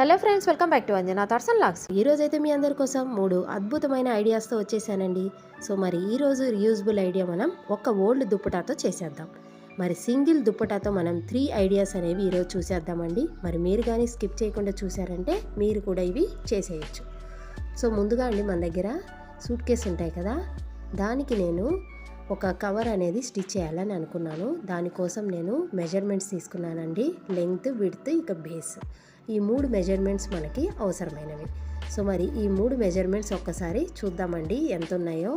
Hello friends welcome back to Anjana thoughts and lakhs ఈ రోజు అయితే మీ అందరి కోసం మూడు అద్భుతమైన ఐడియాస్తో వచ్చేసానండి. సో మరి ఈరోజు రోజు రియూజబుల్ ఐడియా మనం ఒక ఓల్డ్ దుప్పటాతో చేసేద్దాం. మరి సింగిల్ దుప్పటాతో మనం త్రీ ఐడియాస్ అనేవి ఈరోజు చూసేద్దామండి. మరి మీరు కానీ స్కిప్ చేయకుండా చూసారంటే మీరు కూడా ఇవి చేసేయచ్చు. సో ముందుగా అండి మన దగ్గర సూట్ కేస్ ఉంటాయి కదా. దానికి నేను ఒక కవర్ అనేది స్టిచ్ చేయాలని అనుకున్నాను. దానికోసం నేను మెజర్మెంట్స్ తీసుకున్నానండి. లెంగ్త్ విడ్త్ ఇక బేస్ ఈ మూడు మెజర్మెంట్స్ మనకి అవసరమైనవి. సో మరి ఈ మూడు మెజర్మెంట్స్ ఒక్కసారి చూద్దామండి ఎంత ఉన్నాయో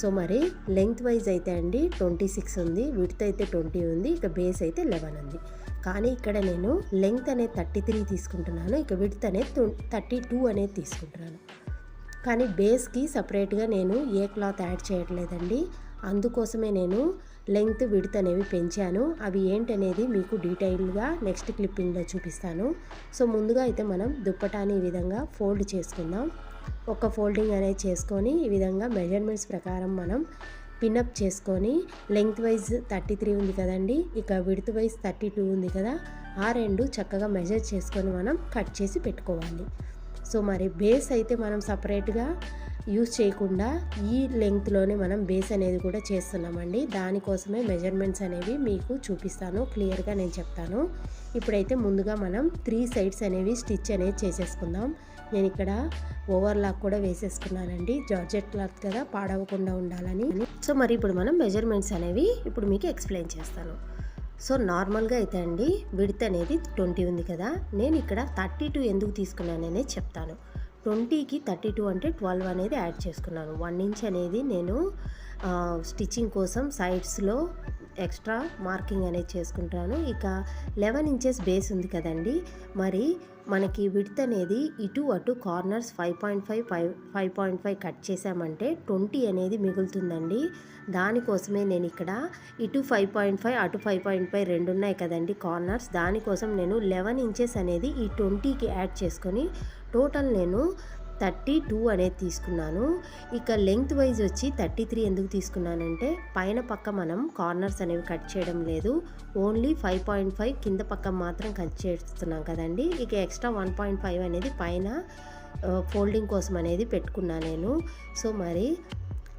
సో మరి లెంగ్త్ వైజ్ అయితే అండి ట్వంటీ సిక్స్ ఉంది విడ్త్ అయితే ట్వంటీ ఉంది ఇక బేస్ అయితే లెవెన్ ఉంది. కానీ ఇక్కడ నేను లెంగ్త్ అనేది థర్టీ త్రీ తీసుకుంటున్నాను ఇక విడ్త్ అనేది థర్టీ టూ అనేది తీసుకుంటున్నాను. కానీ బేస్కి సపరేట్గా నేను ఏ క్లాత్ యాడ్ చేయట్లేదండి. అందుకోసమే నేను లెంగ్త్ విడ్త్ అనేవి పెంచాను. అవి ఏంటనేది మీకు డీటెయిల్గా నెక్స్ట్ క్లిప్పింగ్లో చూపిస్తాను. సో ముందుగా అయితే మనం దుప్పటాని ఈ విధంగా ఫోల్డ్ చేసుకుందాం. ఒక ఫోల్డింగ్ అనేది చేసుకొని ఈ విధంగా మెజర్మెంట్స్ ప్రకారం మనం పిన్అప్ చేసుకొని లెంగ్త్ వైజ్ థర్టీ త్రీ ఉంది కదండి ఇక విడత్ వైజ్ థర్టీ టూ ఉంది కదా ఆ రెండు చక్కగా మెజర్ చేసుకొని మనం కట్ చేసి పెట్టుకోవాలి. సో మరి బేస్ అయితే మనం సపరేట్గా యూజ్ చేయకుండా ఈ లెంగ్త్లోనే మనం బేస్ అనేది కూడా చేస్తున్నామండి. దానికోసమే మెజర్మెంట్స్ అనేవి మీకు చూపిస్తాను. క్లియర్గా నేను చెప్తాను. ఇప్పుడైతే ముందుగా మనం త్రీ సైడ్స్ అనేవి స్టిచ్ అనేది చేసేసుకుందాం. నేను ఇక్కడ ఓవర్ లాక్ కూడా వేసేసుకున్నానండి. జార్జెట్ క్లాత్ కదా పాడవకుండా ఉండాలని. సో మరి ఇప్పుడు మనం మెజర్మెంట్స్ అనేవి ఇప్పుడు మీకు ఎక్స్ప్లెయిన్ చేస్తాను. సో నార్మల్గా అయితే అండి విడత్ అనేది ట్వంటీ ఉంది కదా నేను ఇక్కడ థర్టీ టూ ఎందుకు తీసుకున్నాననే చెప్తాను. ట్వంటీకి థర్టీ టూ అంటే ట్వెల్వ్ అనేది యాడ్ చేసుకున్నాను. వన్ ఇంచ్ అనేది నేను స్టిచ్చింగ్ కోసం సైడ్స్లో ఎక్స్ట్రా మార్కింగ్ అనేది చేసుకుంటాను. ఇక లెవెన్ ఇంచెస్ బేస్ ఉంది కదండి మరి మనకి విడ్త్ అనేది ఇటు అటు corners five point five five five point five cut చేసామంటే ట్వంటీ అనేది మిగులుతుందండి. దానికోసమే నేను ఇక్కడ ఇటు ఫైవ్ పాయింట్ ఫైవ్ అటు ఫైవ్ పాయింట్ ఫైవ్ రెండు ఉన్నాయి కదండి కార్నర్స్. దానికోసం నేను లెవెన్ ఇంచెస్ అనేది ఈ ట్వంటీకి యాడ్ చేసుకొని టోటల్ నేను థర్టీ టూ అనేది తీసుకున్నాను. ఇక లెంగ్త్ వైజ్ వచ్చి థర్టీ త్రీ ఎందుకు తీసుకున్నానంటే పైన పక్క మనం కార్నర్స్ అనేవి కట్ చేయడం లేదు. ఓన్లీ ఫైవ్ పాయింట్ ఫైవ్ కింద పక్క మాత్రం కట్ చేస్తున్నాం కదండి. ఇక ఎక్స్ట్రా వన్ పాయింట్ ఫైవ్ అనేది పైన ఫోల్డింగ్ కోసం అనేది పెట్టుకున్నాను నేను. సో మరి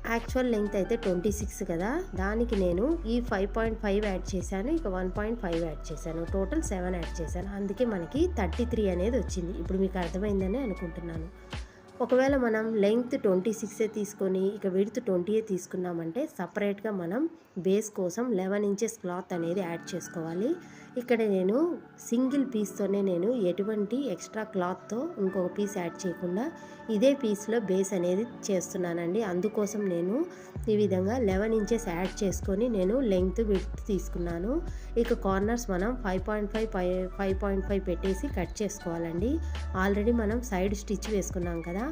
యాక్చువల్ లెంగ్త్ అయితే ట్వంటీ సిక్స్ కదా. దానికి నేను ఈ ఫైవ్ పాయింట్ ఫైవ్ యాడ్ చేశాను ఇక వన్ పాయింట్ ఫైవ్ యాడ్ చేశాను టోటల్ సెవెన్ యాడ్ చేశాను. అందుకే మనకి థర్టీ త్రీ అనేది వచ్చింది. ఇప్పుడు మీకు అర్థమైందని అనుకుంటున్నాను. ఒకవేళ మనం లెంగ్త్ ట్వంటీ సిక్సే తీసుకొని ఇక విడ్త్ ట్వంటీయే తీసుకున్నామంటే సపరేట్గా మనం బేస్ కోసం లెవెన్ ఇంచెస్ క్లాత్ అనేది యాడ్ చేసుకోవాలి. ఇక్కడ నేను సింగిల్ పీస్తోనే నేను ఎటువంటి ఎక్స్ట్రా క్లాత్తో ఇంకొక పీస్ యాడ్ చేయకుండా ఇదే పీస్లో బేస్ అనేది చేస్తున్నానండి. అందుకోసం నేను ఈ విధంగా లెవెన్ ఇంచెస్ యాడ్ చేసుకొని నేను లెంగ్త్ విడ్త్ తీసుకున్నాను. ఇక కార్నర్స్ మనం five point five five five point five పెట్టేసి కట్ చేసుకోవాలండి. ఆల్రెడీ మనం సైడ్ స్టిచ్ వేసుకున్నాం కదా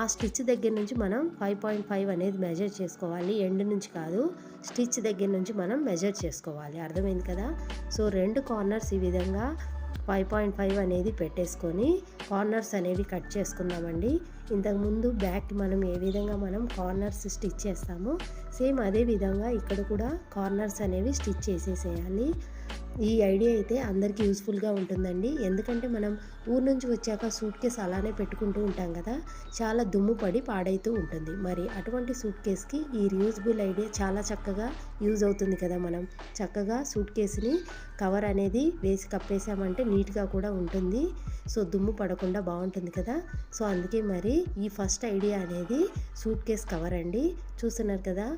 ఆ స్టిచ్ దగ్గర నుంచి మనం ఫైవ్ పాయింట్ ఫైవ్ అనేది మెజర్ చేసుకోవాలి. ఎండ్ నుంచి కాదు స్టిచ్ దగ్గర నుంచి మనం మెజర్ చేసుకోవాలి. అర్థమైంది కదా? సో రెండు కార్నర్స్ ఈ విధంగా ఫైవ్ పాయింట్ ఫైవ్ అనేది పెట్టేసుకొని కార్నర్స్ అనేవి కట్ చేసుకుందామండి. ఇంతకుముందు బ్యాక్ మనం ఏ విధంగా మనం కార్నర్స్ స్టిచ్ చేస్తామో సేమ్ అదే విధంగా ఇక్కడ కూడా కార్నర్స్ అనేవి స్టిచ్ చేసేసేయాలి. ఈ ఐడియా అయితే అందరికీ యూస్ఫుల్గా ఉంటుందండి. ఎందుకంటే మనం ఊరు నుంచి వచ్చాక సూట్ కేస్ అలానే పెట్టుకుంటూ ఉంటాం కదా చాలా దుమ్ము పడి పాడైతూ ఉంటుంది. మరి అటువంటి సూట్ కేస్కి ఈ రియూజబుల్ ఐడియా చాలా చక్కగా యూజ్ అవుతుంది కదా మనం. చక్కగా సూట్ కేసుని కవర్ అనేది వేసి కప్పేసామంటే నీట్గా కూడా ఉంటుంది. సో దుమ్ము పడకుండా బాగుంటుంది కదా. సో అందుకే మరి ఈ ఫస్ట్ ఐడియా అనేది సూట్ కేస్ కవర్ అండి. చూస్తున్నారు కదా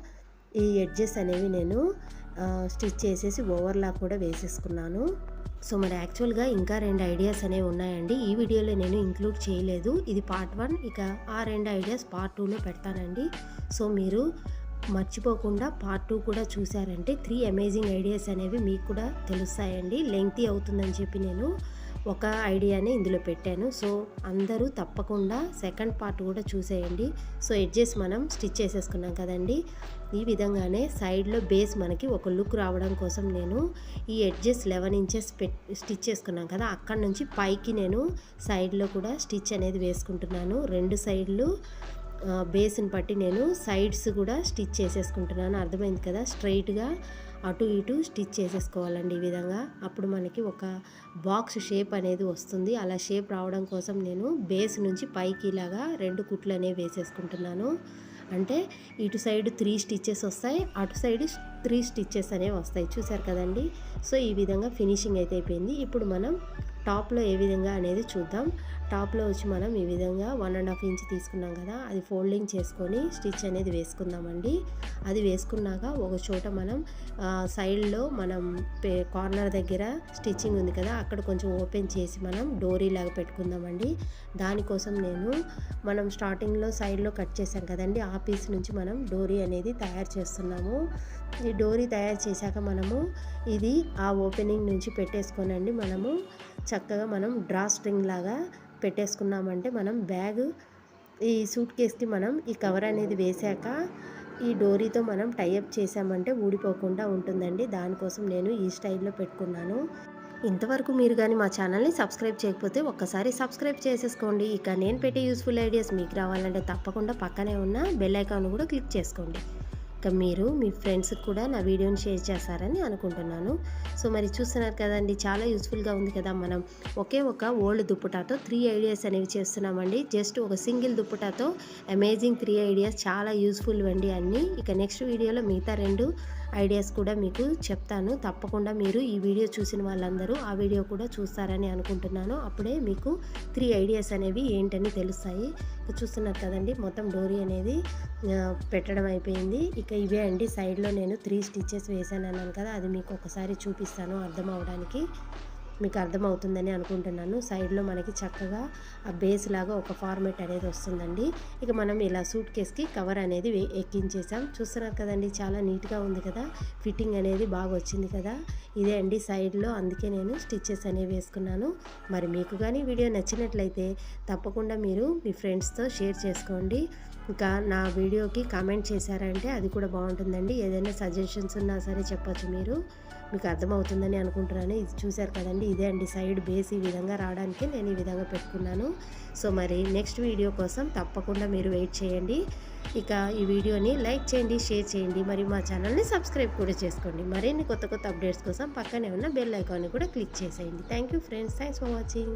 ఈ ఎడ్జెస్ అనేవి నేను స్టిచ్ చేసేసి ఓవర్లాక్ కూడా వేసేసుకున్నాను. సో మరి యాక్చువల్గా ఇంకా రెండు ఐడియాస్ అనేవి ఉన్నాయండి. ఈ వీడియోలో నేను ఇంక్లూడ్ చేయలేదు. ఇది పార్ట్ వన్. ఇక ఆ రెండు ఐడియాస్ పార్ట్ టూలో పెడతానండి. సో మీరు మర్చిపోకుండా పార్ట్ టూ కూడా చూసారంటే త్రీ అమేజింగ్ ఐడియాస్ అనేవి మీకు కూడా తెలుస్తాయండి. లెంగ్తీ అవుతుందని చెప్పి నేను ఒక ఐడియాని ఇందులో పెట్టాను. సో అందరూ తప్పకుండా సెకండ్ పార్ట్ కూడా చూసేయండి. సో ఎడ్జెస్ మనం స్టిచ్ చేసేసుకున్నాం కదండి. ఈ విధంగానే సైడ్లో బేస్ మనకి ఒక లుక్ రావడం కోసం నేను ఈ ఎడ్జెస్ లెవెన్ ఇంచెస్ పెట్ స్టిచ్ చేసుకున్నాం కదా అక్కడ నుంచి పైకి నేను సైడ్లో కూడా స్టిచ్ అనేది వేసుకుంటున్నాను. రెండు సైడ్లు బేస్ని బట్టి నేను సైడ్స్ కూడా స్టిచ్ చేసేసుకుంటున్నాను. అర్థమైంది కదా? స్ట్రైట్గా అటు ఇటు స్టిచ్ చేసేసుకోవాలండి ఈ విధంగా. అప్పుడు మనకి ఒక బాక్స్ షేప్ అనేది వస్తుంది. అలా షేప్ రావడం కోసం నేను బేస్ నుంచి పైకి ఇలాగా రెండు కుట్లు అనేవి వేసేసుకుంటున్నాను. అంటే ఇటు సైడ్ త్రీ స్టిచ్చెస్ వస్తాయి అటు సైడ్ త్రీ స్టిచ్చెస్ అనేవి వస్తాయి. చూసారు కదండి? సో ఈ విధంగా ఫినిషింగ్ అయితే అయిపోయింది. ఇప్పుడు మనం టాప్లో ఏ విధంగా అనేది చూద్దాం. టాప్లో వచ్చి మనం ఈ విధంగా వన్ అండ్ హాఫ్ ఇంచ్ తీసుకున్నాం కదా అది ఫోల్డింగ్ చేసుకొని స్టిచ్ అనేది వేసుకుందామండి. అది వేసుకున్నాక ఒక చోట మనం సైడ్లో మనం పే కార్నర్ దగ్గర స్టిచ్చింగ్ ఉంది కదా అక్కడ కొంచెం ఓపెన్ చేసి మనం డోరీ లాగా పెట్టుకుందామండి. దానికోసం నేను మనం స్టార్టింగ్లో సైడ్లో కట్ చేసాం కదండి ఆ పీస్ నుంచి మనం డోరీ అనేది తయారు చేస్తున్నాము. ఈ డోరీ తయారు చేశాక మనము ఇది ఆ ఓపెనింగ్ నుంచి పెట్టేసుకోనండి మనము చక్కగా మనం డ్రా స్ట్రింగ్ లాగా పెట్టేసుకున్నామంటే మనం బ్యాగ్ ఈ సూట్ కేస్కి మనం ఈ కవర్ అనేది వేశాక ఈ డోరీతో మనం టైఅప్ చేసామంటే ఊడిపోకుండా ఉంటుందండి. దానికోసం నేను ఈ స్టైల్లో పెట్టుకున్నాను. ఇంతవరకు మీరు కానీ మా ఛానల్ని సబ్స్క్రైబ్ చేయకపోతే ఒక్కసారి సబ్స్క్రైబ్ చేసేసుకోండి. ఇక నేను పెట్టే యూస్ఫుల్ ఐడియాస్ మీకు రావాలంటే తప్పకుండా పక్కనే ఉన్న బెల్ ఐకాన్ కూడా క్లిక్ చేసుకోండి. ఇంకా మీరు మీ ఫ్రెండ్స్ కూడా నా వీడియోని షేర్ చేస్తారని అనుకుంటున్నాను. సో మరి చూస్తున్నారు కదండి చాలా యూస్ఫుల్గా ఉంది కదా మనం ఒకే ఒక ఓల్డ్ దుప్పటాతో త్రీ ఐడియాస్ అనేవి చేస్తున్నామండి. జస్ట్ ఒక సింగిల్ దుప్పటాతో అమేజింగ్ త్రీ ఐడియాస్ చాలా యూస్ఫుల్ అండి అన్నీ. ఇక నెక్స్ట్ వీడియోలో మిగతా రెండు ఐడియాస్ కూడా మీకు చెప్తాను. తప్పకుండా మీరు ఈ వీడియో చూసిన వాళ్ళందరూ ఆ వీడియో కూడా చూస్తారని అనుకుంటున్నాను. అప్పుడే మీకు త్రీ ఐడియాస్ అనేవి ఏంటని తెలుస్తాయి. చూస్తున్నారు కదండి మొత్తం డోరీ అనేది పెట్టడం అయిపోయింది. ఇక ఇవే అండి. సైడ్లో నేను త్రీ స్టిచ్చెస్ వేసాను అన్నాను కదా అది మీకు ఒకసారి చూపిస్తాను అర్థం అవడానికి మీకు అర్థమవుతుందని అనుకుంటున్నాను. సైడ్లో మనకి చక్కగా ఆ బేస్ లాగా ఒక ఫార్మేట్ అనేది వస్తుందండి. ఇక మనం ఇలా సూట్ కేస్కి కవర్ అనేది ఎక్కించేసాం. చూస్తున్నారు కదండి చాలా నీట్గా ఉంది కదా. ఫిట్టింగ్ అనేది బాగా వచ్చింది కదా. ఇదే అండి సైడ్లో. అందుకే నేను స్టిచ్చెస్ అనేవి వేసుకున్నాను. మరి మీకు కానీ వీడియో నచ్చినట్లయితే తప్పకుండా మీరు మీ ఫ్రెండ్స్తో షేర్ చేసుకోండి. ఇంకా నా వీడియోకి కామెంట్ చేశారంటే అది కూడా బాగుంటుందండి. ఏదైనా సజెషన్స్ ఉన్నా సరే చెప్పొచ్చు మీరు. మీకు అర్థమవుతుందని అనుకుంటున్నాను. ఇది చూశారు కదండి ఇదే అండి సైడ్ బేస్ ఈ విధంగా రావడానికి నేను ఈ విధంగా పెట్టుకున్నాను. సో మరి నెక్స్ట్ వీడియో కోసం తప్పకుండా మీరు వెయిట్ చేయండి. ఇక ఈ వీడియోని లైక్ చేయండి షేర్ చేయండి. మరి మా ఛానల్ని సబ్స్క్రైబ్ కూడా చేసుకోండి. మరిన్ని కొత్త కొత్త అప్డేట్స్ కోసం పక్కనే ఉన్న బెల్ ఐకాన్ని కూడా క్లిక్ చేసేయండి. Thank you friends. Thanks for watching.